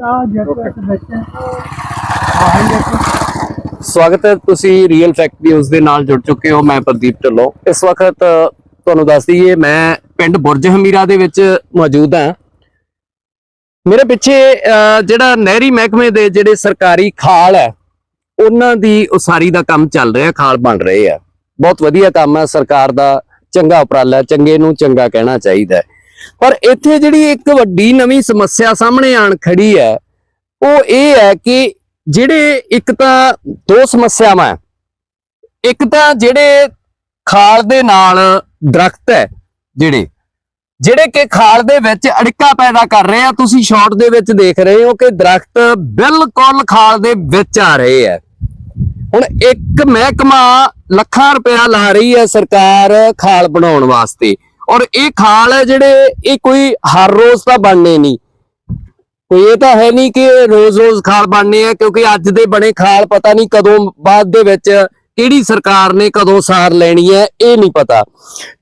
ਆ ਜੱਟ ਇਸ ਵਿੱਚ ਆਹੀ ਦੇਖੋ। ਸਵਾਗਤ ਹੈ ਤੁਸੀਂ ਰੀਅਲ ਫੈਕਟ ਨਿਊਜ਼ ਦੇ ਨਾਲ ਜੁੜ ਚੁੱਕੇ ਹੋ ਮੈਂ ਪ੍ਰਦੀਪ ਢਿੱਲੋਂ। ਇਸ ਵਕਤ ਤੁਹਾਨੂੰ ਦੱਸ ਦਈਏ ਮੈਂ ਪਿੰਡ ਬੁਰਜ ਹਮੀਰਾ ਦੇ ਵਿੱਚ ਮੌਜੂਦ ਹਾਂ। ਮੇਰੇ ਪਿੱਛੇ ਜਿਹੜਾ ਨਹਿਰੀ ਮਹਿਕਮੇ ਦੇ ਜਿਹੜੇ ਸਰਕਾਰੀ ਖਾਲ ਹੈ ਉਹਨਾਂ ਦੀ ਉਸਾਰੀ ਦਾ ਕੰਮ ਚੱਲ ਰਿਹਾ ਖਾਲ ਬਣ ਰਹੇ ਆ। ਬਹੁਤ ਵਧੀਆ ਕੰਮ ਹੈ ਸਰਕਾਰ ਦਾ ਚੰਗਾ ਉਪਰਾਲਾ ਚੰਗੇ ਨੂੰ ਚੰਗਾ ਕਹਿਣਾ ਚਾਹੀਦਾ ਹੈ। ਪਰ ਇੱਥੇ ਜਿਹੜੀ ਇੱਕ ਵੱਡੀ ਨਵੀਂ ਸਮੱਸਿਆ ਸਾਹਮਣੇ ਆਣ ਖੜੀ ਹੈ, ਉਹ ਇਹ ਹੈ ਕਿ ਜਿਹੜੇ ਇੱਕ ਤਾਂ ਦੋ ਸਮੱਸਿਆਵਾਂ ਇੱਕ ਤਾਂ ਜਿਹੜੇ ਖਾਲ ਦੇ ਨਾਲ ਦਰਖਤ ਹੈ ਜਿਹੜੇ ਜਿਹੜੇ ਕਿ ਖਾਲ ਦੇ ਵਿੱਚ ਅੜਿੱਕਾ ਪੈਦਾ ਕਰ ਰਹੇ ਆ, ਤੁਸੀਂ ਸ਼ਾਰਟ ਦੇ ਵਿੱਚ ਦੇਖ ਰਹੇ ਹੋ ਕਿ ਦਰਖਤ ਬਿਲਕੁਲ ਖਾਲ ਦੇ ਵਿੱਚ ਆ ਰਹੇ ਆ ਹੁਣ ਇੱਕ ਮਹਿਕਮਾ ਲੱਖਾਂ ਰੁਪਇਆ ਲਾ ਰਹੀ ਹੈ ਸਰਕਾਰ ਖਾਲ ਬਣਾਉਣ ਵਾਸਤੇ। ਔਰ ਇਹ ਖਾਲ ਹੈ ਜਿਹੜੇ, ਇਹ ਕੋਈ ਹਰ ਰੋਜ਼ ਤਾਂ ਬਣਨੇ ਨਹੀਂ। ਕੋਈ ਇਹ ਤਾਂ ਹੈ ਨਹੀਂ ਕਿ ਰੋਜ਼-ਰੋਜ਼ ਖਾਲ ਬਣਨੇ ਆ, ਕਿਉਂਕਿ ਅੱਜ ਦੇ ਬਣੇ ਖਾਲ ਪਤਾ ਨਹੀਂ ਕਦੋਂ ਬਾਅਦ ਦੇ ਵਿੱਚ ਕਿਹੜੀ ਸਰਕਾਰ ਨੇ ਕਦੋਂ ਸਾਰ ਲੈਣੀ ਹੈ, ਇਹ ਨਹੀਂ ਪਤਾ।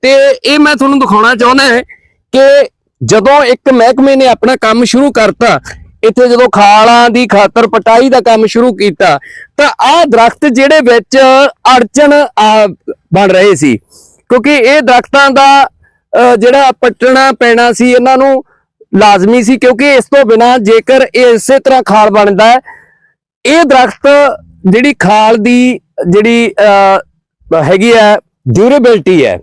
ਤੇ ਇਹ ਮੈਂ ਤੁਹਾਨੂੰ ਦਿਖਾਉਣਾ ਚਾਹੁੰਦਾ ਹੈ ਕਿ ਜਦੋਂ ਇੱਕ ਮਹਿਕਮੇ ਨੇ ਆਪਣਾ ਕੰਮ ਸ਼ੁਰੂ ਕਰਤਾ, ਇੱਥੇ ਜਦੋਂ ਖਾਲਾਂ ਦੀ ਖਾਤਰ ਪਟਾਈ ਦਾ ਕੰਮ ਸ਼ੁਰੂ ਕੀਤਾ, ਤਾਂ ਆਹ ਦਰਖਤ ਜਿਹੜੇ ਵਿੱਚ ਅੜਚਨ ਬਣ ਰਹੇ ਸੀ। ਕਿਉਂਕਿ ਇਹ ਦਰਖਤਾਂ ਦਾ ਜਿਹੜਾ ਪੱਟਣਾ ਪੈਣਾ ਸੀ, ਇਹਨਾਂ ਨੂੰ ਲਾਜ਼ਮੀ ਸੀ, ਕਿਉਂਕਿ ਇਸ ਤੋਂ ਬਿਨਾ ਜੇਕਰ ਇਹ ਇਸੇ ਤਰ੍ਹਾਂ ਖਾਲ ਬਣਦਾ ਹੈ, ਇਹ ਦਰਖਤ ਜਿਹੜੀ ਖਾਲ ਦੀ ਜਿਹੜੀ ਹੈਗੀ ਹੈ ਡਿਊਰੇਬਿਲਟੀ ਹੈ,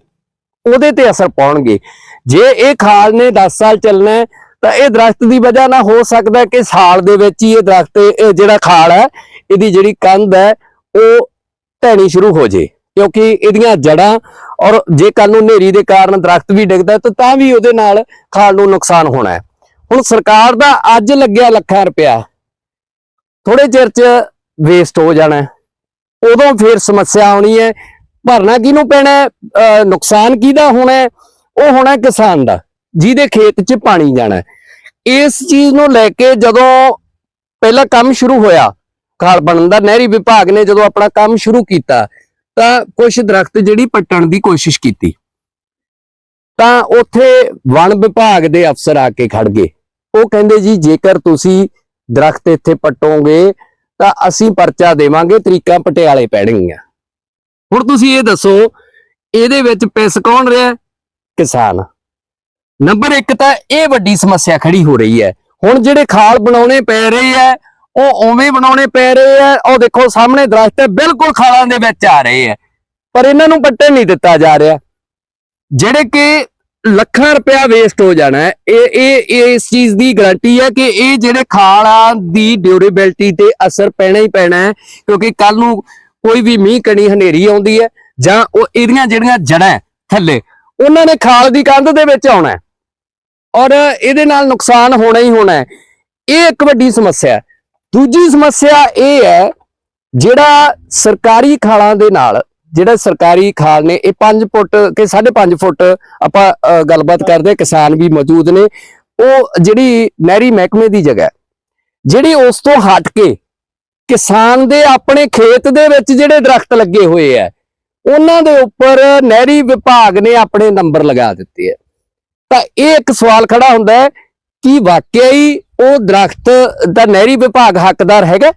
ਉਹਦੇ ਤੇ ਅਸਰ ਪਾਉਣਗੇ। ਜੇ ਇਹ ਖਾਲ ਨੇ 10 ਸਾਲ ਚੱਲਣਾ ਤਾਂ ਇਹ ਦਰਖਤ ਦੀ ਵਜ੍ਹਾ ਨਾਲ ਹੋ ਸਕਦਾ ਕਿ ਸਾਲ ਦੇ ਵਿੱਚ ਹੀ ਇਹ ਦਰਖਤ ਜਿਹੜਾ ਖਾਲ ਹੈ, ਇਹਦੀ ਜਿਹੜੀ ਕੰਧ ਹੈ, ਉਹ ਢਹਿਣੀ ਸ਼ੁਰੂ ਹੋ ਜੇ ਕਿਉਂਕਿ ਇਹਦੀਆਂ ਜੜਾਂ ਔਰ ਜੇ ਕੱਲ ਨੂੰ ਹਨੇਰੀ ਦੇ ਕਾਰਨ ਦਰਖਤ ਵੀ ਡਿੱਗਦਾ ਤਾਂ ਤਾਂ ਵੀ ਉਹਦੇ ਨਾਲ ਖਾਲ ਨੂੰ ਨੁਕਸਾਨ ਹੋਣਾ ਹੈ। ਹੁਣ ਸਰਕਾਰ ਦਾ ਅੱਜ ਲੱਗਿਆ ਲੱਖਾਂ ਰੁਪਇਆ। ਥੋੜੇ ਚਿਰ ਚ ਵੇਸਟ ਹੋ ਜਾਣਾ ਉਦੋਂ ਫਿਰ ਸਮੱਸਿਆ ਆਉਣੀ ਹੈ। ਭਰਨਾ ਕਿਹਨੂੰ ਪੈਣਾ ਨੁਕਸਾਨ ਕਿਹਦਾ ਹੋਣਾ ਉਹ ਹੋਣਾ ਕਿਸਾਨ ਦਾ, ਜਿਹਦੇ ਖੇਤ 'ਚ ਪਾਣੀ ਜਾਣਾ ਇਸ ਚੀਜ਼ ਨੂੰ ਲੈ ਕੇ ਜਦੋਂ ਪਹਿਲਾ ਕੰਮ ਸ਼ੁਰੂ ਹੋਇਆ, ਖਾਲ ਬਣਨ ਦਾ ਨਹਿਰੀ ਵਿਭਾਗ ਨੇ ਜਦੋਂ ਆਪਣਾ ਕੰਮ ਸ਼ੁਰੂ ਕੀਤਾ ਤਾਂ ਕੁਝ ਦਰਖਤ ਜਿਹੜੀ ਪੱਟਣ ਦੀ ਕੋਸ਼ਿਸ਼ ਕੀਤੀ। ਤਾਂ ਉੱਥੇ ਵਣ ਵਿਭਾਗ ਦੇ ਅਫਸਰ ਆ ਕੇ ਖੜ ਗਏ। ਉਹ ਕਹਿੰਦੇ, ਜੀ, ਜੇਕਰ ਤੁਸੀਂ ਦਰਖਤ ਇੱਥੇ ਪੱਟੋਗੇ, ਤਾਂ ਅਸੀਂ ਪਰਚਾ ਦੇਵਾਂਗੇ, ਤਰੀਕਾਂ ਪਟਿਆਲੇ ਪੈਣਗੀਆਂ। ਹੁਣ ਤੁਸੀਂ ਇਹ ਦੱਸੋ, ਇਹਦੇ ਵਿੱਚ ਪਿਸ ਕੌਣ ਰਿਹਾ? ਕਿਸਾਨ। ਨੰਬਰ 1 ਤਾਂ ਇਹ ਵੱਡੀ ਸਮੱਸਿਆ ਖੜੀ ਹੋ ਰਹੀ ਹੈ। ਹੁਣ ਜਿਹੜੇ ਖਾਲ ਬਣਾਉਣੇ ਪੈ ਰਹੇ ਆ ਉਹ ਉਵੇਂ ਬਣਾਉਣੇ ਪੈ ਰਹੇ ਆ, ਉਹ ਦੇਖੋ ਸਾਹਮਣੇ ਦਰਖਤ ਬਿਲਕੁਲ ਖਾਲਾਂ ਦੇ ਵਿੱਚ ਆ ਰਹੇ ਆ, ਪਰ ਇਹਨਾਂ ਨੂੰ ਪੱਟਣ ਨਹੀਂ ਦਿੱਤਾ ਜਾ ਰਿਹਾ। ਜਿਹੜੇ ਕਿ ਲੱਖਾਂ ਰੁਪਇਆ ਵੇਸਟ ਹੋ ਜਾਣਾ ਹੈ, ਇਹ ਇਹ ਇਸ ਚੀਜ਼ ਦੀ ਗਾਰੰਟੀ ਹੈ ਕਿ ਇਹ ਜਿਹੜੇ ਖਾਲਾਂ ਦੀ ਡਿਊਰੇਬਿਲਟੀ ਤੇ ਅਸਰ ਪੈਣਾ ਹੀ ਪੈਣਾ ਹੈ, ਕਿਉਂਕਿ ਕੱਲ ਨੂੰ ਕੋਈ ਵੀ ਮੀਂਹ ਕਣੀ ਹਨੇਰੀ ਆਉਂਦੀ ਹੈ, ਜਾਂ ਉਹ ਇਹਦੀਆਂ ਜਿਹੜੀਆਂ ਜੜਾਂ ਥੱਲੇ, ਉਹਨਾਂ ਨੇ ਖਾਲ ਦੀ ਕੰਧ ਦੇ ਵਿੱਚ ਆਉਣਾ ਔਰ ਇਹਦੇ ਨਾਲ ਨੁਕਸਾਨ ਹੋਣਾ ਹੀ ਹੋਣਾ ਹੈ। ਇਹ ਇੱਕ ਵੱਡੀ ਸਮੱਸਿਆ ਹੈ। ਦੂਜੀ ਸਮੱਸਿਆ ਇਹ ਹੈ, ਜਿਹੜਾ ਸਰਕਾਰੀ ਖਾਲਾਂ ਦੇ ਨਾਲ, ਜਿਹੜਾ ਸਰਕਾਰੀ ਖਾਲ ਨੇ, ਇਹ 5 ਫੁੱਟ ਕਿ 5.5 ਫੁੱਟ ਆਪਾਂ ਗੱਲਬਾਤ ਕਰਦੇ ਕਿਸਾਨ ਵੀ ਮੌਜੂਦ ਨੇ। ਉਹ ਜਿਹੜੀ ਨਹਿਰੀ ਮਹਿਕਮੇ ਦੀ ਜਗ੍ਹਾ ਜਿਹੜੀ ਉਸ ਤੋਂ ਹਟ ਕੇ ਕਿਸਾਨ ਦੇ ਆਪਣੇ ਖੇਤ ਦੇ ਵਿੱਚ ਜਿਹੜੇ ਦਰਖਤ ਲੱਗੇ ਹੋਏ ਆ ਉਹਨਾਂ ਦੇ ਉੱਪਰ ਨਹਿਰੀ ਵਿਭਾਗ ਨੇ ਆਪਣੇ ਨੰਬਰ ਲਗਾ ਦਿੱਤੇ ਆ ਤਾਂ ਇਹ ਇੱਕ ਸਵਾਲ ਖੜਾ ਹੁੰਦਾ ਹੈ ਕਿ ਵਾਕਿਆ ਹੀ ਉਹ ਦਰਖਤ ਦਾ ਨਹਿਰੀ ਵਿਭਾਗ ਹੱਕਦਾਰ ਹੈਗਾ।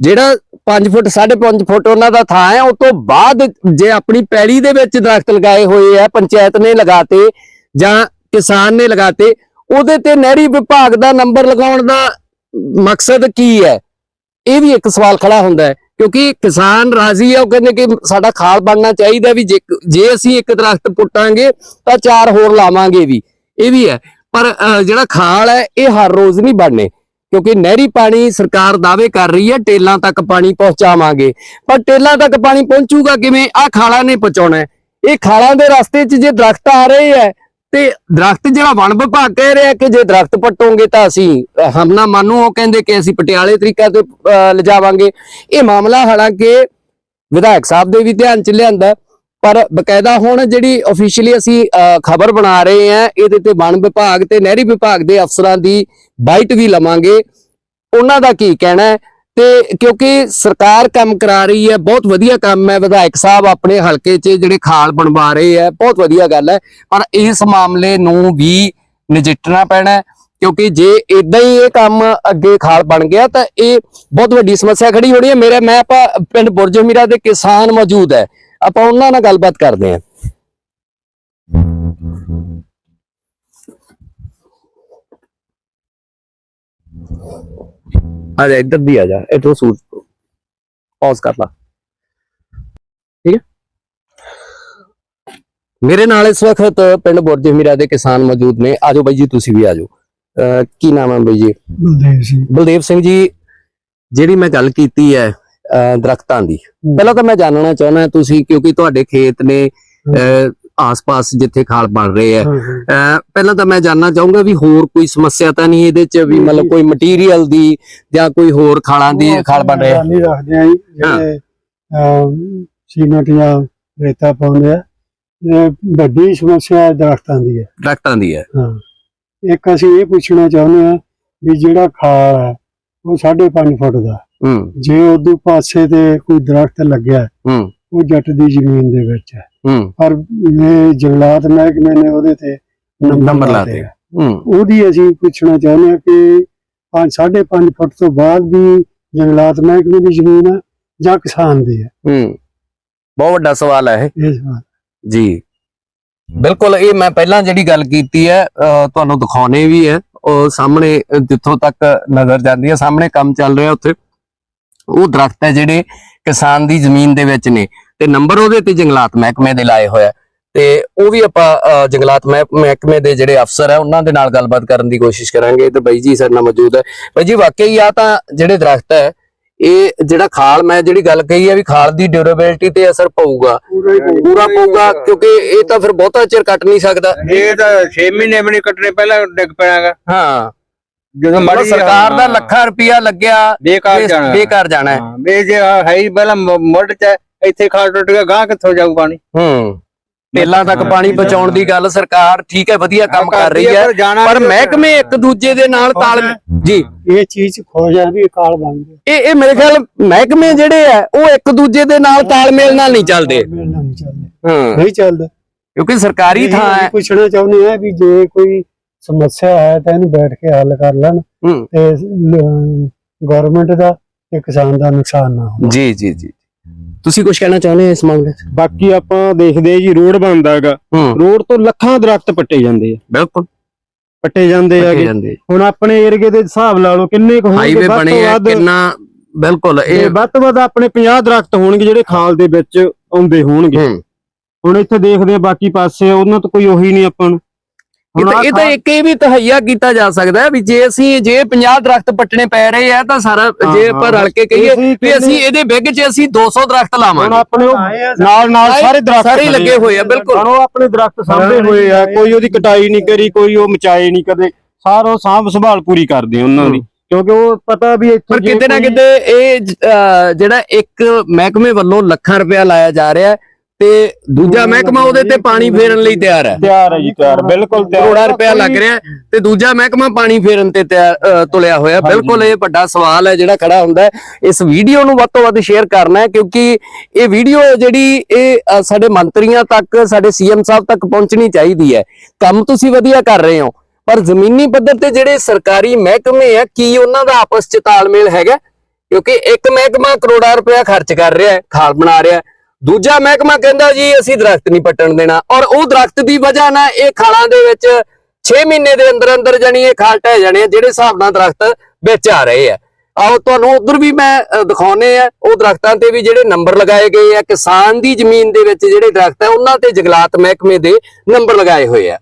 ਜਿਹੜਾ 5 ਫੁੱਟ 5.5 ਫੁੱਟ ਉਹਨਾਂ ਦਾ ਥਾਂ ਹੈ। ਉਹ ਤੋਂ ਬਾਅਦ ਜੇ ਆਪਣੀ ਪੈੜੀ ਦੇ ਵਿੱਚ ਦਰਖਤ ਲਗਾਏ ਹੋਏ ਆ, ਪੰਚਾਇਤ ਨੇ ਲਗਾਤੇ ਜਾਂ ਕਿਸਾਨ ਨੇ ਲਗਾਤੇ, ਉਹਦੇ ਤੇ ਨਹਿਰੀ ਵਿਭਾਗ ਦਾ ਨੰਬਰ ਲਗਾਉਣ ਦਾ ਮਕਸਦ ਕੀ ਹੈ? ਇਹ ਵੀ ਇੱਕ ਸਵਾਲ ਖੜਾ ਹੁੰਦਾ ਹੈ, ਕਿਉਂਕਿ ਕਿਸਾਨ ਰਾਜ਼ੀ ਹੈ ਉਹ ਕਹਿੰਦੇ ਕਿ ਸਾਡਾ ਖਾਲ ਬਣਨਾ ਚਾਹੀਦਾ ਵੀ ਜੇ ਜੇ ਅਸੀਂ ਇੱਕ ਦਰਖਤ ਪੁੱਟਾਂਗੇ ਤਾਂ ਚਾਰ ਹੋਰ ਲਾਵਾਂਗੇ ਵੀ। ਇਹ ਵੀ ਹੈ। ਪਰ ਜਿਹੜਾ ਖਾਲ ਹੈ ਇਹ ਹਰ ਰੋਜ਼ ਨਹੀਂ ਬਣਨੇ ਕਿਉਂਕਿ ਨਹਿਰੀ ਪਾਣੀ ਸਰਕਾਰ ਦਾਅਵੇ ਕਰ ਰਹੀ ਹੈ ਟੇਲਾਂ ਤੱਕ ਪਾਣੀ ਪਹੁੰਚਾਵਾਂਗੇ। ਪਰ ਟੇਲਾਂ ਤੱਕ ਪਾਣੀ ਪਹੁੰਚੂਗਾ ਕਿਵੇਂ? ਆ ਖਾਲਾਂ ਨੇ ਪਹੁੰਚਾਉਣਾ ਇਹ ਖਾਲਾਂ ਦੇ ਰਸਤੇ 'ਚ ਜੇ ਦਰਖਤ ਆ ਰਹੇ ਹੈ ਤੇ ਦਰਖਤ ਜਿਹੜਾ ਵਣ ਵਿਭਾਗ ਕਹਿ ਰਿਹਾ ਕਿ ਜੇ ਦਰਖਤ ਪੱਟੋਗੇ ਤਾਂ ਅਸੀਂ ਅ, ਹਮਨਾ ਮਾਨੂ ਉਹ ਕਹਿੰਦੇ ਕਿ ਅਸੀਂ ਪਟਿਆਲੇ ਤਰੀਕਾ ਤੇ ਲਿਜਾਵਾਂਗੇ। ਇਹ ਮਾਮਲਾ ਹਾਲਾਂਕਿ ਵਿਧਾਇਕ ਸਾਹਿਬ ਦੇ ਵੀ ਧਿਆਨ ਚ ਲਿਆਂਦਾ ਪਰ ਬਕਾਇਦਾ ਹੁਣ ਜਿਹੜੀ ਅਫੀਸ਼ੀਅਲੀ ਅਸੀਂ ਖਬਰ ਬਣਾ ਰਹੇ ਹਾਂ, ਇਹਦੇ ਤੇ ਵਣ ਵਿਭਾਗ ਤੇ ਨਹਿਰੀ ਵਿਭਾਗ ਦੇ ਅਫਸਰਾਂ ਦੀ ਬਾਈਟ ਵੀ ਲਵਾਂਗੇ। ਉਹਨਾਂ ਦਾ ਕੀ ਕਹਿਣਾ ਹੈ? ਤੇ ਕਿਉਂਕਿ ਸਰਕਾਰ ਕੰਮ ਕਰਾ ਰਹੀ ਹੈ, ਬਹੁਤ ਵਧੀਆ ਕੰਮ ਹੈ, ਵਿਧਾਇਕ ਸਾਹਿਬ ਆਪਣੇ ਹਲਕੇ 'ਚ ਜਿਹੜੇ ਖਾਲ ਬਣਵਾ ਰਹੇ ਹੈ, ਬਹੁਤ ਵਧੀਆ ਗੱਲ ਹੈ। ਪਰ ਇਸ ਮਾਮਲੇ ਨੂੰ ਵੀ ਨਜਿੱਠਣਾ ਪੈਣਾ ਕਿਉਂਕਿ ਜੇ ਇਦਾਂ ਹੀ ਇਹ ਕੰਮ ਅੱਗੇ ਖਾਲ ਬਣ ਗਿਆ, ਤਾਂ ਇਹ ਬਹੁਤ ਵੱਡੀ ਸਮੱਸਿਆ ਖੜੀ ਹੋਣੀ ਹੈ। ਮੇਰੇ, ਮੈਂ ਆਪਾਂ ਪਿੰਡ ਬੁਰਜ ਦੇ ਕਿਸਾਨ ਮੌਜੂਦ ਹੈ। ਆਪਾਂ ਉਹਨਾਂ ਨਾਲ ਗੱਲਬਾਤ ਕਰਦੇ ਹਾਂ। ਆ ਜਾ ਇੱਧਰ ਦੀ ਆ ਜਾ ਇਧਰੋਂ ਸੂਟ ਪੌਜ਼ ਕਰ ਲਾ। ਠੀਕ ਹੈ? ਮੇਰੇ ਨਾਲ ਇਸ ਵਕਤ ਪਿੰਡ ਬੁਰਜ ਮੀਰਾ ਦੇ ਕਿਸਾਨ ਮੌਜੂਦ ਨੇ। ਆਜੋ ਬਾਈ ਜੀ ਤੁਸੀਂ ਵੀ ਆਜੋ ਕੀ ਨਾਮ ਹੈ ਬਾਈ ਜੀ? ਬਲਦੇਵ ਸਿੰਘ। ਬਲਦੇਵ ਸਿੰਘ ਜੀ ਜਿਹੜੀ ਮੈਂ ਗੱਲ ਕੀਤੀ ਹੈ ਦਰਖਤਾਂ ਦੀ। ਪਹਿਲਾਂ ਤਾਂ ਮੈਂ ਜਾਣਨਾ ਚਾਹੁੰਦਾ ਤੁਸੀਂ ਕਿਉਂਕਿ ਤੁਹਾਡੇ ਖੇਤ ਨੇ ਆਸ-ਪਾਸ ਜਿੱਥੇ ਖਾਲ ਬਣ ਰਹੇ ਆ। ਪਹਿਲਾਂ ਤਾਂ ਮੈਂ ਜਾਣਨਾ ਚਾਹੂੰਗਾ ਵੀ ਹੋਰ ਕੋਈ ਸਮੱਸਿਆ ਤਾਂ ਨਹੀਂ ਇਹਦੇ ਚ ਵੀ ਮਤਲਬ ਕੋਈ ਮਟੀਰੀਅਲ ਦੀ ਜਾਂ ਕੋਈ ਹੋਰ ਖਾਲਾਂ ਦੀ ਖਾਲ ਬਣ ਰਿਹਾ ਨਹੀਂ ਰੱਖਦੇ ਆ ਜੀ, ਜਿਹੜੇ ਸੀਮੈਂਟ ਜਾਂ ਰੇਤਾ ਪਾਉਂਦੇ ਆ। ਵੱਡੀ ਸਮੱਸਿਆ ਦਰਖਤਾਂ ਦੀ ਹੈ। ਦਰਖਤਾਂ ਦੀ ਹੈ। ਹਾਂ। ਇੱਕ ਅਸੀਂ ਇਹ ਪੁੱਛਣਾ ਚਾਹੁੰਦੇ ਆ ਵੀ ਜਿਹੜਾ ਖਾਲ ਹੈ ਉਹ 5.5 ਫੁੱਟ ਦਾ ਜੇ ਉਦੋਂ ਪਾਸੇ ਤੇ ਕੋਈ ਦਰਖਤ ਲੱਗਿਆ ਉਹ ਜੱਟ ਦੀ ਜ਼ਮੀਨ ਦੇ ਵਿੱਚ ਹੈ। ਪਰ ਇਹ ਜੰਗਲਾਤ ਮਹਿਕਮੇ ਨੇ ਉਹਦੇ ਤੇ ਨੰਬਰ ਲਾ ਲਾਤੇ ਦੇ ਆ। ਹੂੰ। ਉਹਦੀ ਅਸੀਂ ਪੁੱਛਣਾ ਚਾਹੁੰਦੇ ਹਾਂ ਕਿ 5 5.5 ਫੁੱਟ ਤੋਂ ਬਾਅਦ ਵੀ ਜੰਗਲਾਤ ਮਹਿਕਮੇ ਦੀ ਜ਼ਮੀਨ ਹੈ ਜਾਂ ਕਿਸਾਨ ਦੀ ਹੈ ਹੂੰ। ਬਹੁਤ ਵੱਡਾ ਸਵਾਲ ਹੈ ਇਹ। ਜੀ। ਬਿਲਕੁਲ ਇਹ ਮੈਂ ਪਹਿਲਾਂ ਜਿਹੜੀ ਗੱਲ ਕੀਤੀ ਹੈ ਤੁਹਾਨੂੰ ਦਿਖਾਉਣੇ ਵੀ ਹੈ। ਉਹ ਸਾਹਮਣੇ ਜਿੱਥੋਂ ਤੱਕ ਨਜ਼ਰ ਜਾਂਦੀ ਹੈ ਸਾਹਮਣੇ ਕੰਮ ਚੱਲ ਰਿਹਾ ਉੱਥੇ। ਉਹ ਦਰਖਤ ਹੈ ਜਿਹੜੇ ਕਿਸਾਨ ਦੀ ਜ਼ਮੀਨ ਦੇ ਵਿੱਚ ਨੇ। ਤੇ ਨੰਬਰ ਉਹਦੇ ਤੇ ਜੰਗਲਾਤ ਮਹਿਕਮੇ ਦੇ ਲਾਏ ਹੋਇਆ ਤੇ ਉਹ ਵੀ ਆਪਾਂ ਜੰਗਲਾਤ ਮਹਿ- ਮਹਿਕਮੇ ਦੇ ਜਿਹੜੇ ਅਫਸਰ ਹੈ ਉਹਨਾਂ ਦੇ ਨਾਲ ਗੱਲਬਾਤ ਕਰਨ ਦੀ ਕੋਸ਼ਿਸ਼ ਕਰਾਂਗੇ। ਤੇ ਬਾਈ ਜੀ ਸਾਡੇ ਨਾਲ ਮੌਜੂਦ ਹੈ ਬਾਈ ਜੀ ਵਾਕਈ ਆ ਤਾਂ ਜਿਹੜੇ ਦਰਖਤ ਹੈ ਇਹ ਜਿਹੜਾ ਖਾਲ ਮੈਂ ਜਿਹੜੀ ਗੱਲ ਕਹੀ ਹੈ ਵੀ ਖਾਲ ਦੀ ਡਿਊਰੇਬਿਲਟੀ ਤੇ ਅਸਰ ਪਊਗਾ। ਪੂਰਾ ਪਊਗਾ ਕਿਉਂਕਿ ਇਹ ਤਾਂ ਫਿਰ ਬਹੁਤਾ ਚਿਰ ਕੱਟ ਨਹੀਂ ਸਕਦਾ। ਇਹ ਤਾਂ 6 ਮਹੀਨੇ ਵੀ ਨਹੀਂ ਕੱਟਣੇ ਪਹਿਲਾਂ ਡਿੱਗ ਪੈਣਾਗਾ। ਹਾਂ। ਜਦੋਂ ਮਰਜ਼ੀ ਸਰਕਾਰ ਦਾ ਹਾਂ, ਲੱਖਾਂ ਰੁਪਇਆ ਲੱਗਿਆ ਬੇਕਾਰ ਜਾਣਾ। ਬੇਕਾਰ ਜਾਣਾ। ਹੈ ਹਾਂ, ਵੀ ਜੇ ਹੈ ਹੀ ਪਹਿਲਾਂ ਮੁੱਢ ਚ ਹੈ, ਇੱਥੇ ਖਾਲ ਟੁੱਟ ਗਿਆ ਗਾਂ ਕਿੱਥੋਂ ਜਾਊ ਪਾਣੀ? ਹੂੰ। ਪਹਿਲਾਂ ਤੱਕ ਪਾਣੀ ਪਹੁੰਚਾਉਣ ਦੀ ਗੱਲ ਸਰਕਾਰ ਠੀਕ ਹੈ ਵਧੀਆ ਕੰਮ ਕਰ ਰਹੀ ਹੈ ਪਰ ਵੀ ਮਹਿਕਮੇ ਇੱਕ ਦੂਜੇ ਦੇ ਨਾਲ ਤਾਲਮੇਲ ਜੀ। ਇਹ ਚੀਜ਼ ਖੋ ਜਾਂਦੀ ਇਹ ਕਾਲ ਬਣ ਗਿਆ ਇਹ ਇਹ ਮੇਰੇ ਖਿਆਲ ਮਹਿਕਮੇ ਜਿਹੜੇ ਆ ਉਹ ਇੱਕ ਦੂਜੇ ਦੇ ਨਾਲ ਤਾਲਮੇਲ ਨਾਲ ਨਹੀਂ ਚੱਲਦੇ। ਮਿਲਣਾ ਨਹੀਂ ਚੱਲਦਾ। ਹਾਂ। ਨਹੀਂ ਚੱਲਦਾ। ਕਿਉਂਕਿ ਸਰਕਾਰੀ ਥਾਂ ਹੈ। ਪੁੱਛਣਾ ਚਾਹੁੰਦੇ ਆ ਵੀ ਜੇ ਕੋਈ ਸਮੱਸਿਆ ਹੈ ਤਾਂ ਇਹਨੂੰ ਬੈਠ ਕੇ ਹੱਲ ਕਰ ਲੈਣ ਹੂੰ। ਤੇ ਗਵਰਨਮੈਂਟ ਦਾ ਤੇ ਕਿਸਾਨ ਦਾ ਨੁਕਸਾਨ ਨਾ ਹੋਵੇ। ਜੀ ਜੀ ਜੀ। ਤੁਸੀਂ ਕੁਝ ਕਹਿਣਾ ਚਾਹੁੰਦੇ ਹੋ ਇਸ ਮਾਮਲੇ 'ਚ? ਬਾਕੀ ਆਪਾਂ ਦੇਖਦੇ ਆ ਜੀ ਰੋਡ ਬਣਦਾ ਹੈਗਾ। ਰੋਡ ਤੋਂ ਲੱਖਾਂ ਦਰਖਤ ਪੱਟੇ ਜਾਂਦੇ ਆ। ਬਿਲਕੁਲ। ਪੱਟੇ ਜਾਂਦੇ ਹੈਗੇ। ਹੁਣ ਆਪਣੇ ਏਰੀਏ ਦੇ ਹਿਸਾਬ ਲਾ ਲਓ ਕਿੰਨੇ ਕੁ ਹੋਣਗੇ ਹਾਈਵੇ ਵੱਧ ਬਣੇ ਆ ਕਿੰਨਾ? ਬਿਲਕੁਲ ਇਹ ਵੱਧ ਤੋਂ ਵੱਧ ਆਪਣੇ 50 ਦਰਖਤ ਹੋਣਗੇ ਜਿਹੜੇ ਖਾਲ ਦੇ ਵਿੱਚ ਆਉਂਦੇ ਹੋਣਗੇ। ਹੁਣ ਇੱਥੇ ਦੇਖਦੇ ਆ ਬਾਕੀ ਪਾਸੇ ਉਹਨਾਂ ਤੋਂ ਕੋਈ ਉਹੀ ਨਹੀਂ ਆਪਾਂ ਨੂੰ। ਇਹ ਤਾਂ ਇਹ ਤਾਂ ਇੱਕ ਇਹ ਵੀ ਤਹਈਆ ਕੀਤਾ ਜਾ ਸਕਦਾ ਵੀ ਜੇ ਅਸੀਂ ਜੇ 50 ਦਰਖਤ ਪੱਟਣੇ ਪੈ ਰਹੇ ਆ ਤਾਂ ਸਾਰਾ ਜੇ ਆਪਾਂ। ਰਲ ਕੇ ਕਹੀਏ ਵੀ ਅਸੀਂ ਇਹਦੇ ਵਿਗ 'ਚ ਅਸੀਂ 200 ਦਰਖਤ ਹੁਣ ਲਾਵਾਂਗੇ ਆਪਣੇ ਨਾਲ ਨਾਲ ਸਾਰੇ ਦਰਖਤ ਸਾਰੇ ਲੱਗੇ ਹੋਏ ਆ, ਬਿਲਕੁਲ। ਹੁਣ ਆਪਣੇ ਦਰਖਤ ਸਾਂਭੇ ਹੋਏ ਆ ਕੋਈ ਉਹਦੀ ਕਟਾਈ ਨਹੀਂ ਕਰੀ ਕੋਈ ਉਹ ਮਚਾਏ ਨਹੀਂ ਕਦੇ। ਸਾਰਾ ਸਾਂਭ ਸੰਭਾਲ ਪੂਰੀ ਕਰਦੇ ਉਹਨਾਂ ਦੀ। ਕਿਉਂਕਿ ਉਹ ਪਤਾ ਵੀ ਇੱਥੇ ਪਰ ਕਿਤੇ ਨਾ ਕਿਤੇ ਇਹ ਜਿਹੜਾ ਇੱਕ ਮਹਿਕਮੇ ਵੱਲੋਂ ਲੱਖਾਂ ਰੁਪਇਆ ਲਾਇਆ ਜਾ ਰਿਹਾ ਹੈ ਤੇ ਦੂਜਾ ਮਹਿਕਮਾ ਉਹਦੇ ਤੇ ਪਾਣੀ ਫੇਰਨ ਲਈ ਤਿਆਰ ਹੈ। ਤਿਆਰ ਹੈ ਜੀ ਤਿਆਰ ਬਿਲਕੁਲ ਤਿਆਰ। ਕਰੋੜਾ ਰੁਪਇਆ ਲੱਗ ਰਿਹਾ ਤੇ ਦੂਜਾ ਮਹਿਕਮਾ ਪਾਣੀ ਫੇਰਨ ਤੇ ਤਿਆਰ ਤੁਲਿਆ ਹੋਇਆ। ਬਿਲਕੁਲ ਇਹ ਵੱਡਾ ਸਵਾਲ ਹੈ ਜਿਹੜਾ ਖੜਾ ਹੁੰਦਾ ਇਸ ਵੀਡੀਓ ਨੂੰ ਵੱਧ ਤੋਂ ਵੱਧ ਸ਼ੇਅਰ ਕਰਨਾ ਹੈ ਕਿਉਂਕਿ ਇਹ ਵੀਡੀਓ ਜਿਹੜੀ ਇਹ ਸਾਡੇ ਮੰਤਰੀਆਂ ਤੱਕ ਸਾਡੇ ਸੀਐਮ ਸਾਹਿਬ ਤੱਕ ਪਹੁੰਚਣੀ ਚਾਹੀਦੀ ਹੈ। ਕੰਮ ਤੁਸੀਂ ਵਧੀਆ ਕਰ ਰਹੇ ਹੋ ਪਰ ਜ਼ਮੀਨੀ ਪੱਧਰ ਤੇ ਜਿਹੜੇ ਸਰਕਾਰੀ ਮਹਿਕਮੇ ਆ ਕੀ ਉਹਨਾਂ ਦਾ ਆਪਸ ਚ ਤਾਲਮੇਲ ਹੈਗਾ? ਕਿਉਂਕਿ ਇੱਕ ਮਹਿਕਮਾ ਕਰੋੜਾਂ ਰੁਪਇਆ ਖਰਚ ਕਰ ਰਿਹਾ ਹੈ ਖਾਲ ਬਣਾ ਰਿਹਾ ਹੈ। ਦੂਜਾ ਮਹਿਕਮਾ ਕਹਿੰਦਾ ਜੀ ਅਸੀਂ ਦਰਖਤ ਨਹੀਂ ਪੱਟਣ ਦੇਣਾ। ਔਰ ਉਹ ਦਰਖਤ ਦੀ ਵਜ੍ਹਾ ਨਾਲ ਇਹ ਖਾਲਾਂ ਦੇ ਵਿੱਚ 6 ਮਹੀਨੇ ਦੇ ਅੰਦਰ ਅੰਦਰ ਜਾਨੀ ਇਹ ਖਾਲ ਢਹਿ ਜਾਣੇ ਆ ਜਿਹੜੇ ਹਿਸਾਬ ਨਾਲ ਦਰਖਤ ਵਿੱਚ ਆ ਰਹੇ ਆ। ਆਓ ਤੁਹਾਨੂੰ ਉਧਰ ਵੀ ਮੈਂ ਅ, ਦਿਖਾਉਨੇ ਆ। ਉਹ ਦਰਖਤਾਂ ਤੇ ਵੀ ਜਿਹੜੇ ਨੰਬਰ ਲਗਾਏ ਗਏ ਆ ਕਿਸਾਨ ਦੀ ਜ਼ਮੀਨ ਦੇ ਵਿੱਚ ਜਿਹੜੇ ਦਰਖਤ ਆ ਉਹਨਾਂ ਤੇ ਜੰਗਲਾਤ ਮਹਿਕਮੇ ਦੇ ਨੰਬਰ ਲਗਾਏ ਹੋਏ ਆ।